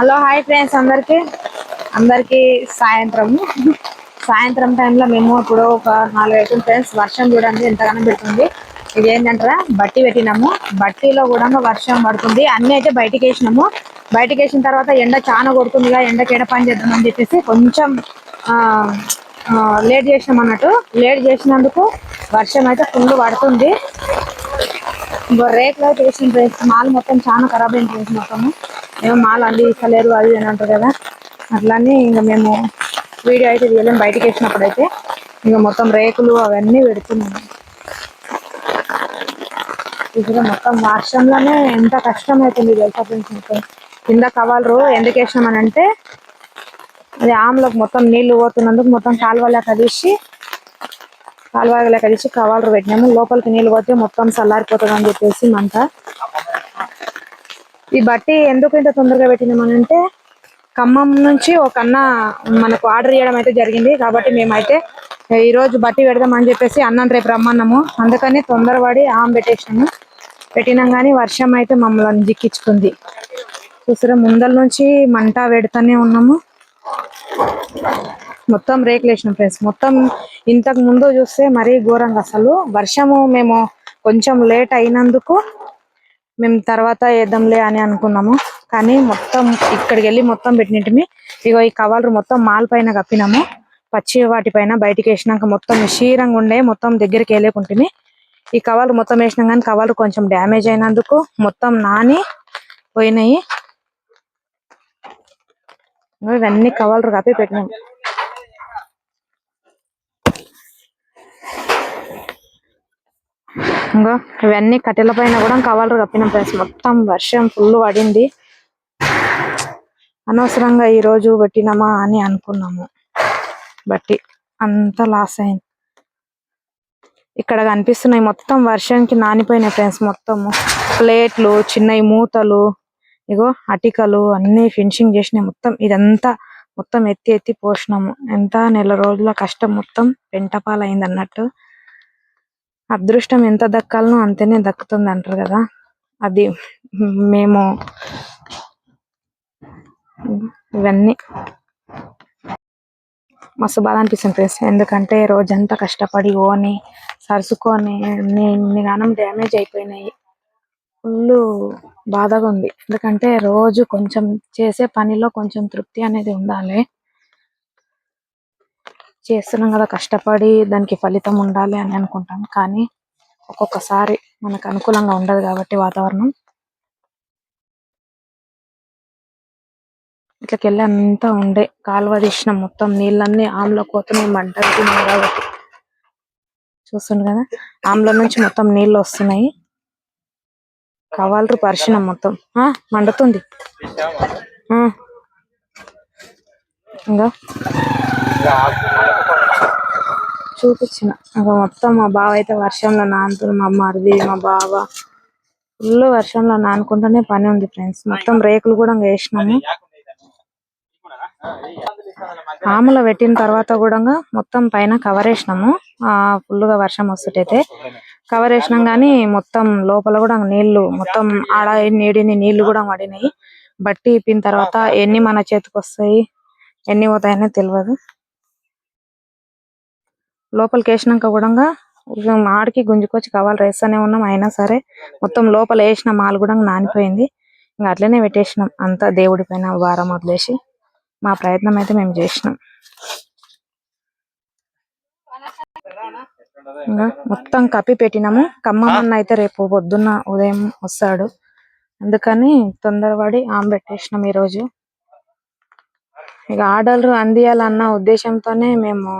Hello hi friends అందరికి. అందరికి సాయంత్రం సాయంత్రం టైంలో మేము ఇప్పుడు ఒక నాలుగు అవుతుంది ఫ్రెండ్స్ వర్షం చూడండి ఎంతగానో పెడుతుంది. ఇది ఏంటంటారా బట్టి పెట్టినాము. బట్టీలో కూడా వర్షం పడుతుంది. అన్నీ అయితే బయటికి వేసినాము. బయటికి వేసిన తర్వాత ఎండ చాలా కొడుతుందిగా ఎండకి ఎడ పని చేద్దామని చెప్పేసి కొంచెం లేట్ చేసినాం అన్నట్టు. లేట్ చేసినందుకు వర్షం అయితే ఫుల్ పడుతుంది. ఇంకో రేకులు అయితే వేసిన ఫ్రెండ్స్. మాల్ మొత్తం చాలా ఖరాబ్ అయిన ఫ్రెండ్స్ మొత్తము. ఏమో మాల్ అంది ఇస్తలేరు అది అని అంటారు కదా. అట్లానే ఇంకా మేము వీడియో అయితే తీయలేం బయటకు వేసినప్పుడు అయితే ఇంకా మొత్తం రేకులు అవన్నీ పెడుతున్నాము ఇప్పుడు మొత్తం వర్షంలోనే ఎంత కష్టం అవుతుంది తెలుసా ఫ్రెండ్స్ కింద కవాలరు ఎందుకు వేసినామని అంటే అది ఆమ్లకు మొత్తం నీళ్ళు పోతున్నందుకు మొత్తం కాలువలా కలిసి కాలువలా కలిసి కవాలరు పెట్టినాము. లోపలికి నీళ్ళు పోతే మొత్తం చల్లారిపోతుంది అని చెప్పేసి మంట. ఈ బట్టి ఎందుకు ఇంత తొందరగా పెట్టినామనంటే ఖమ్మం నుంచి ఒక అన్న మనకు ఆర్డర్ చేయడం అయితే జరిగింది. కాబట్టి మేమైతే ఈరోజు బట్టి పెడదామని చెప్పేసి అన్నం రేపు రమ్మన్నాము. అందుకని తొందరపడి ఆమె పెట్టేసినాము. పెట్టినాం కానీ వర్షం అయితే మమ్మల్ని జిక్కించుకుంది చూసారా ముందల నుంచి మంట పెడతానే ఉన్నాము. మొత్తం రేకులు వేసినాం ఫ్రెండ్స్. మొత్తం ఇంతకు ముందు చూస్తే మరీ ఘోరంగా అసలు. వర్షము మేము కొంచెం లేట్ అయినందుకు మేము తర్వాత వేద్దాంలే అని అనుకున్నాము. కానీ మొత్తం ఇక్కడికి వెళ్ళి మొత్తం పెట్టినట్టుమి. ఇగో ఈ కవర్లు మొత్తం మాల్ పైన కప్పినాము. పచ్చి వాటిపైన బయటికి వేసినాక మొత్తం క్షీరంగా ఉండే మొత్తం దగ్గరికి వెళ్ళకుంటుంది ఈ కవర్లు మొత్తం వేసినాం కానీ కవర్లు కొంచెం డ్యామేజ్ అయినందుకు మొత్తం నాని పోయినాయి. ఇవన్నీ కవర్లు కప్పి పెట్టినాము ఇంకో ఇవన్నీ కట్టెల పైన కూడా కవర్లు కప్పిన ఫ్రెండ్స్. మొత్తం వర్షం ఫుల్ పడింది. అనవసరంగా ఈ రోజు పెట్టినామా అని అనుకున్నాము. బట్టి అంత లాస్ అయింది. ఇక్కడ కనిపిస్తున్నాయి మొత్తం వర్షంకి నానిపోయినాయి ఫ్రెండ్స్ మొత్తము. ప్లేట్లు చిన్నవి మూతలు ఇగో అటికలు అన్ని ఫినిషింగ్ చేసినాయి మొత్తం. ఇదంతా మొత్తం ఎత్తి ఎత్తి పోసినాము. ఎంత నెల రోజుల కష్టం మొత్తం పెంటపాలైంది అన్నట్టు అదృష్టం ఎంత దక్కాలనో అంతేనే దక్కుతుంది అంటారు కదా. అది మేము ఇవన్నీ మస్తు బాధ అనిపిస్తుంది ఫ్రెండ్స్. ఎందుకంటే రోజంతా కష్టపడి ఓని సరుసుకొని ఇన్ని గానం డ్యామేజ్ అయిపోయినాయి. ఫుల్ బాధగా ఉంది. ఎందుకంటే రోజు కొంచెం చేసే పనిలో కొంచెం తృప్తి అనేది ఉండాలి. చేస్తున్నాం కదా కష్టపడి దానికి ఫలితం ఉండాలి అని అనుకుంటాం. కానీ ఒక్కొక్కసారి మనకు అనుకూలంగా ఉండదు కాబట్టి వాతావరణం. ఇట్లకి అంతా ఉండే కాలువ తీసిన మొత్తం నీళ్ళన్నీ ఆమ్లో పోతున్నాయి మంటలు పెట్టినాయి కాబట్టి. చూస్తుండు కదా ఆమ్ల నుంచి మొత్తం నీళ్ళు వస్తున్నాయి. కవాలరు పరిచినాం మొత్తం. ఆ మండుతుంది. ఆ. ఇంకా? చూపించిన. మొత్తం మా బావ అయితే వర్షంలో నానుతుంది మా మరిది మా బావ. ఫుల్ వర్షంలో నానుకుంటూనే పని ఉంది ఫ్రెండ్స్. మొత్తం రేకులు కూడా వేసినాము. ఆములో పెట్టిన తర్వాత కూడా మొత్తం పైన కవర్ వేసినాము. ఆ ఫుల్గా వర్షం వస్తుంటైతే. కవర్ వేసినాం కానీ మొత్తం లోపల కూడా నీళ్ళు మొత్తం ఆడ నీడిని నీళ్ళు కూడా పడినాయి. బట్టి ఇప్పిన తర్వాత ఎన్ని మన చేతికి వస్తాయి ఎన్ని పోతాయనే తెలియదు లోపలికి వేసినాక కూడా ఆడికి గుంజుకొచ్చి కావాలి వేస్తూనే ఉన్నాం. అయినా సరే మొత్తం లోపల వేసిన మాల్ కూడా నానిపోయింది. ఇంకా అట్లనే పెట్టేసినాం. అంతా దేవుడి పైన వారం వదిలేసి మా ప్రయత్నం అయితే మేము చేసినాం. ఇంకా మొత్తం కప్పి పెట్టినాము. కమ్మన్న అయితే రేపు పొద్దున్న ఉదయం వస్తాడు. అందుకని తొందరపడి ఆమె పెట్టేసినాం ఈ రోజు ఇక ఆర్డర్ అందియాలన్న ఉద్దేశంతోనే మేము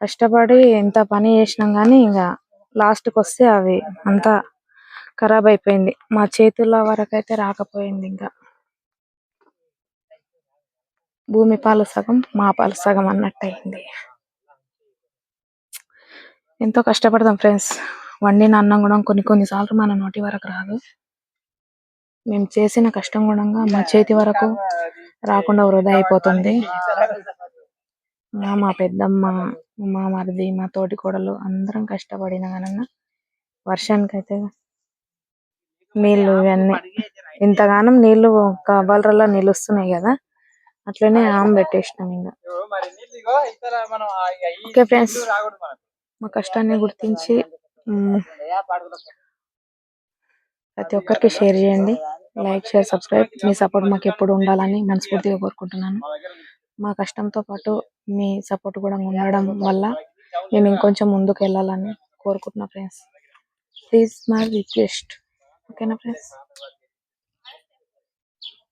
కష్టపడి ఎంత పని చేసినాం కానీ ఇంకా లాస్ట్కి వస్తే అవి అంతా ఖరాబ్ అయిపోయింది. మా చేతుల వరకు అయితే రాకపోయింది ఇంకా భూమి పాలు సగం మా పాలు సగం అన్నట్టు అయింది ఎంతో కష్టపడతాం ఫ్రెండ్స్. వండిన అన్నం కూడా కొన్ని కొన్ని సార్లు మన నోటి వరకు రాదు. మేము చేసిన కష్టం కూడా మా చేతి వరకు రాకుండా వృధా అయిపోతుంది. మా పెద్దమ్మ మా మరిది మా తోటి కోడలు అందరం కష్టపడిన గనంగా వర్షానికి అయితే నీళ్ళు ఇవన్నీ ఇంతగానం నీళ్ళు కబలరలో నిలుస్తున్నాయి కదా. అట్లనే ఆమ్ పెట్టేసినాం ఇంకా ఓకే ఫ్రెండ్స్ మా కష్టాన్ని గుర్తించి ప్రతి ఒక్కరికి షేర్ చేయండి. Like share subscribe. మీ సపోర్ట్ మాకు ఎప్పుడు ఉండాలని మనస్ఫూర్తిగా కోరుకుంటున్నాను. మా కష్టంతో పాటు మీ సపోర్ట్ కూడా ఉండడం వల్ల మేము ఇంకొంచెం ముందుకు వెళ్ళాలని కోరుకుంటున్నా ఫ్రెండ్స్. ప్లీజ్ మై రిక్వెస్ట్ ఓకేనా ఫ్రెండ్స్?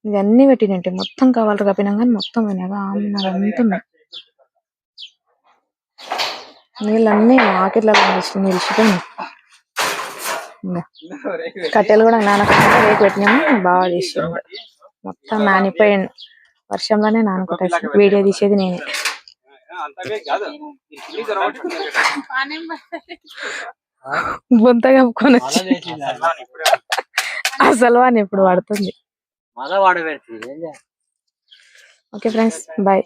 ఇవన్నీ పెట్టినంటే మొత్తం కావాలి కప్పినా కానీ మొత్తం వినగా అంతున్నాయి నీళ్ళన్నీ ఆకిట్లలో నిలిచి నిలిచిపోయినాయి కట్టెలు కూడా నానకుండా రేపు పెట్టినాము బాగా చేసిండు మొత్తం నానిపోయింది వర్షంలోనే నానుకుంటా. వీడియో తీసేది నేనే. బొంత కప్పుకొని వచ్చి. అసలు వాడిని ఇప్పుడు పడుతుంది. Okay friends bye.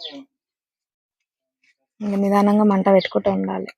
ఇంకా నిదానంగా మంట పెట్టుకుంటూ ఉండాలి.